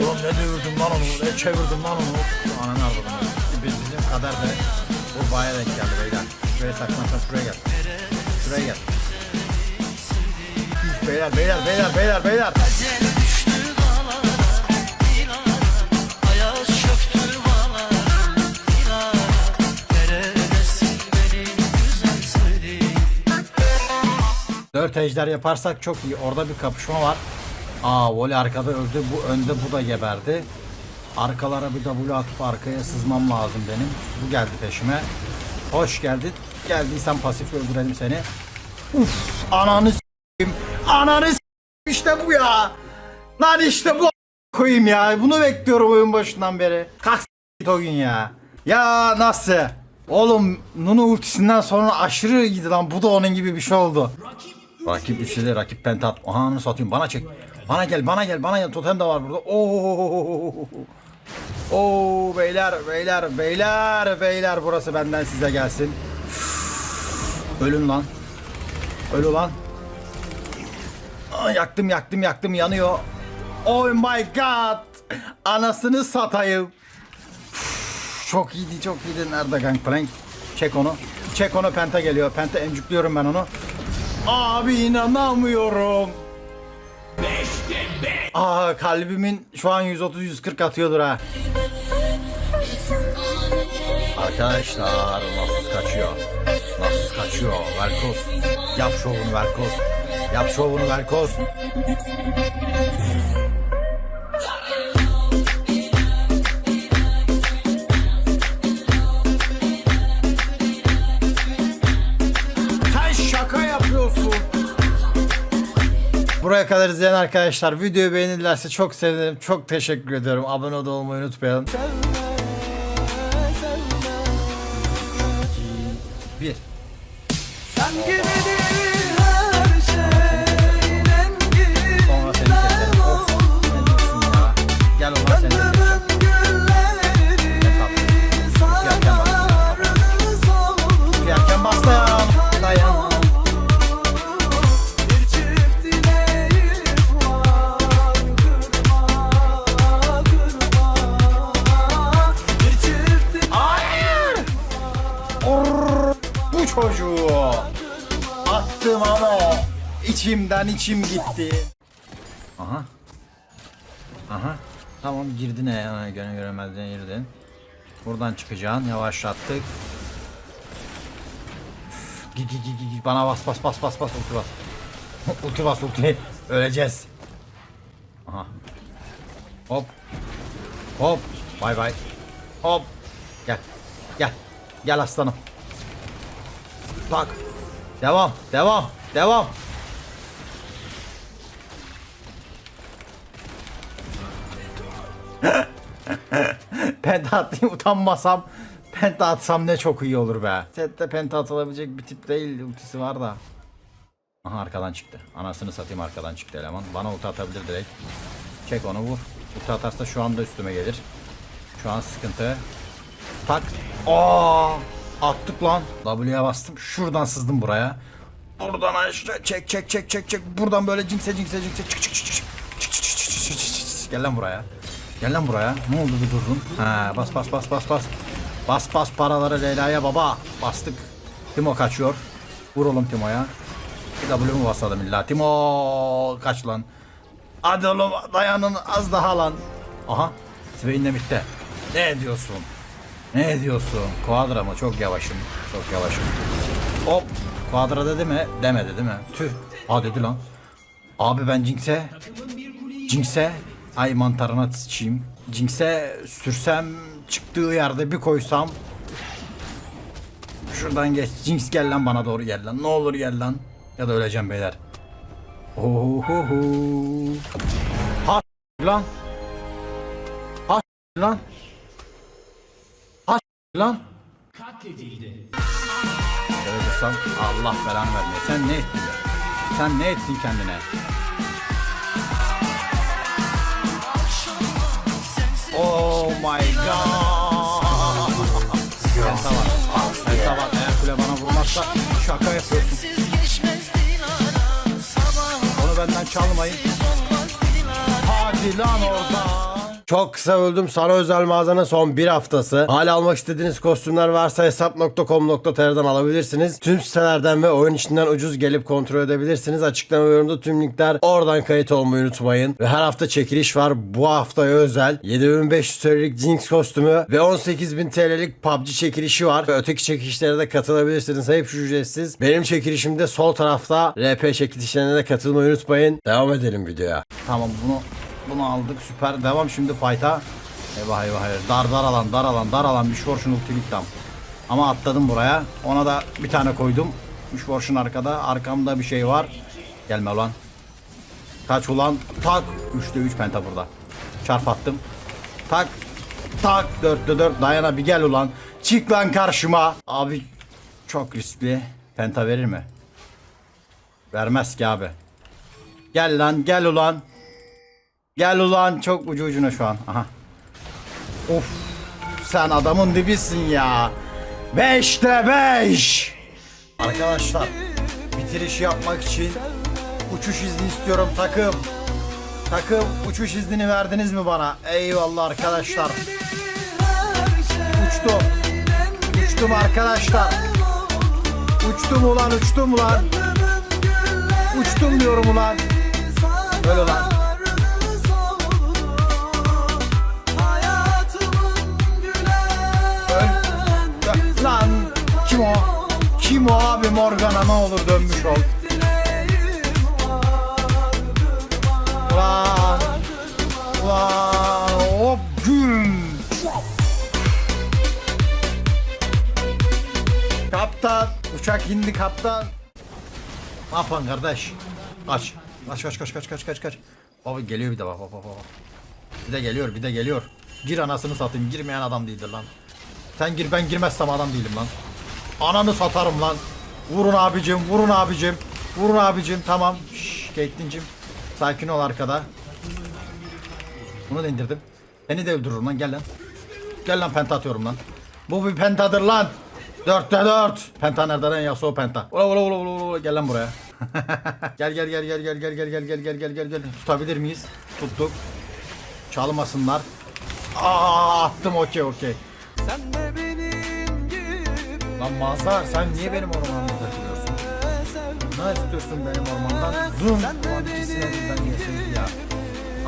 Oğlum ne devirdim lan onu, ne çevirdim lan onu. Ananı arvadım. Biz, bizim kader de bu baya denk geldi beyler. Şuraya saklansan şuraya gel. Şuraya gel. Beyler, beyler, beyler, beyler, beyler. Dört ejder yaparsak çok iyi. Orada bir kapışma var. Aa voley arkada öldü. Bu önde bu da geberdi. Arkalara bir W atıp arkaya sızmam lazım benim. Bu geldi peşime. Hoş geldin. Geldiysen pasif öldürelim seni. Uf ananı s**eyim. Ananı s**eyim. İşte bu ya. Lan işte bu koyayım ya. Bunu bekliyorum oyun başından beri. Kalk s**eyim o gün ya. Ya nasıl? Oğlum Nunu ultisinden sonra aşırı iyiydi lan. Bu da onun gibi bir şey oldu. Rakip üçledi, rakip penta at. Aha satayım. Bana çek. Bana gel, bana gel, bana gel. Totem de var burada. Oo. Oo beyler, beyler, beyler, beyler. Burası benden size gelsin. Ölün lan. Ölü lan. Yaktım, yaktım, yaktım. Yanıyor. Oh my god. Anasını satayım. Çok iyiydi, çok iyiydi. Nerede Gangplank? Çek onu. Çek onu, Penta geliyor. Penta emcükliyorum ben onu. Abi inanamıyorum. Aa kalbimin şu an 130-140 atıyordur ha. Arkadaşlar nasıl kaçıyor? Nasıl kaçıyor? Velkoz. Yap şovunu Velkoz. Yap şovunu Velkoz. Buraya kadar izleyen arkadaşlar videoyu beğenirlerse çok sevinirim. Çok teşekkür ediyorum. Abone olmayı unutmayalım. Çocuğu. Attım ama içimden içim gitti. Aha. Aha. Tamam girdin ya. Gene göremezden girdin. Buradan çıkacaksın. Yavaşlattık. Git git git git. Bana bas bas bas bas bas. Ulti bas. ulti bas ulti. Öleceğiz. Aha. Hop. Hop. Bay bay. Hop. Gel. Gel. Gel aslanım. Tak. Devam. Devam. Devam. penta atayım utanmasam penta atsam ne çok iyi olur be. Sette penta atılabilecek bir tip değil ultisi var da. Aha arkadan çıktı. Anasını satayım arkadan çıktı eleman. Bana ulti atabilir direkt. Çek onu vur. Ulti atarsa şu anda üstüme gelir. Şu an sıkıntı. Tak. Aa! Attık lan. W'ye bastım. Şuradan sızdım buraya. Buradan aşağı çek çek çek çek çek. Buradan böyle cinkse cinkse cinkse çık çık çık çık. Gel lan buraya. Gel lan buraya. Ne oldu bir durdun? Ha bas bas bas bas bas. Bas bas paraları Leyla'ya baba. Bastık. Timo kaçıyor. Vur oğlum Timo'ya. Bir W mu basalım illa? Timo kaç lan. Hadi oğlum dayanın az daha lan. Aha. Swain bitti. Ne diyorsun? Ne diyorsun? Quadra mı? Çok yavaşım. Çok yavaşım. Hop. Quadra dedi mi? Demedi değil mi? Tüh. Aa dedi lan. Abi ben Jinx'e Jinx'e ay mantarına sıçayım. Jinx'e sürsem çıktığı yerde bir koysam Şuradan geç. Jinx gel lan bana doğru gel lan. Ne olur gel lan. Ya da öleceğim beyler. Ohoho. Ha lan. Ha lan. Lan. Katledildi. Ölürsem Allah belanı vermeye. Sen ne ettin? be? Sen ne ettin kendine? Oh my god. Penta var. Penta var. Eğer kule bana vurmazsa şaka yapıyorsun. Onu benden çalmayın. Hadi lan oradan. Çok kısa öldüm. Sana özel mağazanın son bir haftası. Hala almak istediğiniz kostümler varsa hesap.com.tr'den alabilirsiniz. Tüm sitelerden ve oyun içinden ucuz gelip kontrol edebilirsiniz. Açıklama yorumda tüm linkler oradan kayıt olmayı unutmayın. Ve her hafta çekiliş var. Bu haftaya özel 7500 TL'lik Jinx kostümü ve 18000 TL'lik PUBG çekilişi var. Ve öteki çekilişlere de katılabilirsiniz. Hepsi ücretsiz. Benim çekilişimde sol tarafta RP çekilişlerine de katılmayı unutmayın. Devam edelim videoya. Tamam bunu bunu aldık süper. Devam şimdi fight'a. Eyvah eyvah eyvah. Dar dar alan dar alan dar alan bir şorşun ultilik tam. Ama atladım buraya. Ona da bir tane koydum. Üç borşun arkada. Arkamda bir şey var. Gelme ulan. Kaç ulan. Tak. Üçte üç penta burada. Çarp attım. Tak. Tak. Dörtte dört. Dayana bir gel ulan. Çık lan karşıma. Abi çok riskli. Penta verir mi? Vermez ki abi. Gel lan gel ulan. Gel ulan çok ucu ucuna şu an. Aha. Of. Sen adamın dibisin ya. Beşte beş. Arkadaşlar bitiriş yapmak için uçuş izni istiyorum takım. Takım uçuş iznini verdiniz mi bana? Eyvallah arkadaşlar. Uçtum. Uçtum arkadaşlar. Uçtum ulan uçtum ulan. Uçtum diyorum ulan. Öyle lan. O abi Morgana ne olur dönmüş ol. Ulan. Ulan hop güm. Kaptan. Uçak indi kaptan. Ne yapan kardeş? Kaç. Kaç kaç kaç kaç kaç kaç kaç. Baba geliyor bir de bak bak bak. Bir de geliyor bir de geliyor. Gir anasını satayım girmeyen adam değildir lan. Sen gir ben girmezsem adam değilim lan. Ananı satarım lan. Vurun abicim vurun abicim. Vurun abicim tamam. Şşş Caitlyn'cim. Sakin ol arkada. Bunu da indirdim. Seni de öldürürüm lan gel lan. Gel lan penta atıyorum lan. Bu bir pentadır lan. Dörtte dört. Penta nerede lan Yasuo penta. Ula ula ula ula ula gel lan buraya. gel gel gel gel gel gel gel gel gel gel gel gel gel. Tutabilir miyiz? Tuttuk. Çalmasınlar. Aa attım okey okey. Sen de benim gibi Lan Mazhar sen niye benim takılıyorsun? Ne istiyorsun benim ormandan? Zoom. Ulan ikisine birden yesin ya.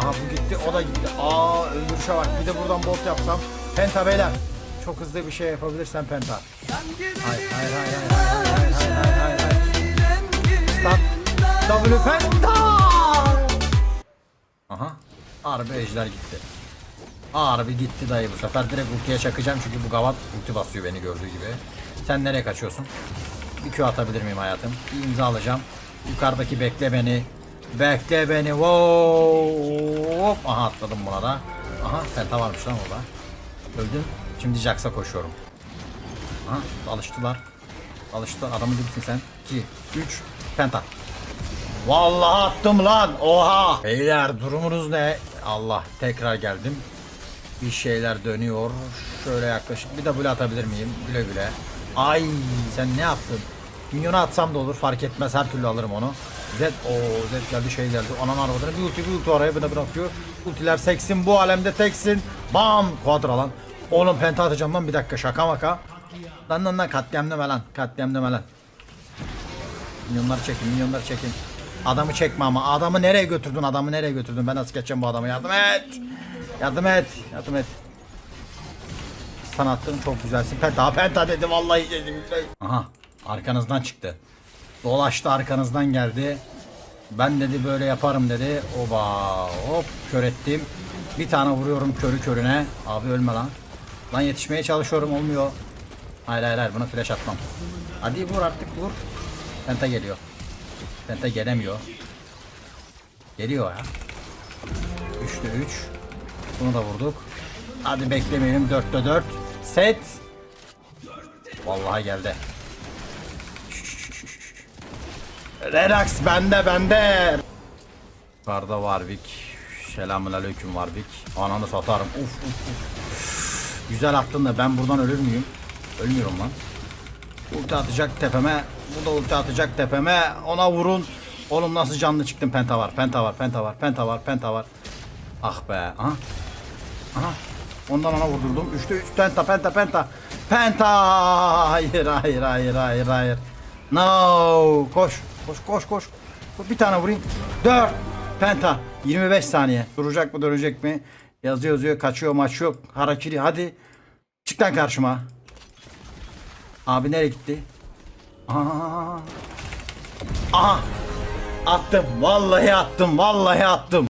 Aha bu gitti o da gitti. Aa öldürüşe bak. Bir de buradan bolt yapsam. Penta beyler. Çok hızlı bir şey yapabilirsen penta. Hayır hayır hayır hayır hayır hayır hayır hayır. Stop. W penta. Aha. Harbi ejder gitti. Harbi gitti dayı bu sefer. Direkt ultiye çakacağım çünkü bu gavat ulti basıyor beni gördüğü gibi. Sen nereye kaçıyorsun? Bir Q atabilir miyim hayatım? Bir imza alacağım. Yukarıdaki bekle beni. Bekle beni. Wow. Hop. Aha atladım buna da. Aha penta varmış lan orada. Öldüm. Şimdi Jax'a koşuyorum. Aha alıştılar. Alıştılar. Adamın gibisin sen. 2, 3, penta. Vallahi attım lan. Oha. Beyler durumunuz ne? Allah tekrar geldim. Bir şeyler dönüyor. Şöyle yaklaşık bir double atabilir miyim? Güle güle. Ay sen ne yaptın? Minyonu atsam da olur fark etmez her türlü alırım onu. Z o Z geldi şey geldi. Anan arabadını bir ulti bir ulti araya bana bırakıyor. Ultiler seksin bu alemde teksin. Bam kuadra lan. Oğlum penta atacağım lan bir dakika şaka maka. Lan lan lan katliam deme lan. Katliam deme lan. Milyonları çekin, milyonları çekin. Adamı çekme ama. Adamı nereye götürdün? Adamı nereye götürdün? Ben nasıl geçeceğim bu adamı? Yardım et. Yardım et. Yardım et. Sana attım çok güzelsin. Penta, penta dedi vallahi dedim. Aha, arkanızdan çıktı. Dolaştı arkanızdan geldi. Ben dedi böyle yaparım dedi. Oba hop kör ettim. Bir tane vuruyorum körü körüne. Abi ölme lan. Lan yetişmeye çalışıyorum olmuyor. Hayır hayır hayır buna flash atmam. Hadi vur artık vur. Penta geliyor. Penta gelemiyor. Geliyor ya. 3'te 3. Bunu da vurduk. Hadi beklemeyelim 4'te 4. Set. Vallahi geldi. Relax bende bende. Yukarıda Warwick. Selamun aleyküm Warwick. Ananı satarım. Uf uf uf. Güzel attın da ben buradan ölür müyüm? Ölmüyorum lan. Ulti atacak tepeme. Bu da ulti atacak tepeme. Ona vurun. Oğlum nasıl canlı çıktım. Penta var. Penta var. Penta var. Penta var. Penta var. Ah be. Aha. Aha. Ondan ona vurdurdum. Üçte üç penta penta penta. Penta. Hayır hayır hayır hayır hayır. No. Koş. Koş koş koş. Bir tane vurayım. Dört. Penta. 25 saniye. Duracak mı dönecek mi? Yazıyor yazıyor. Kaçıyor maç yok. Harakiri hadi. Çık lan karşıma. Abi nereye gitti? Aa. Aha. Attım. Vallahi attım. Vallahi attım.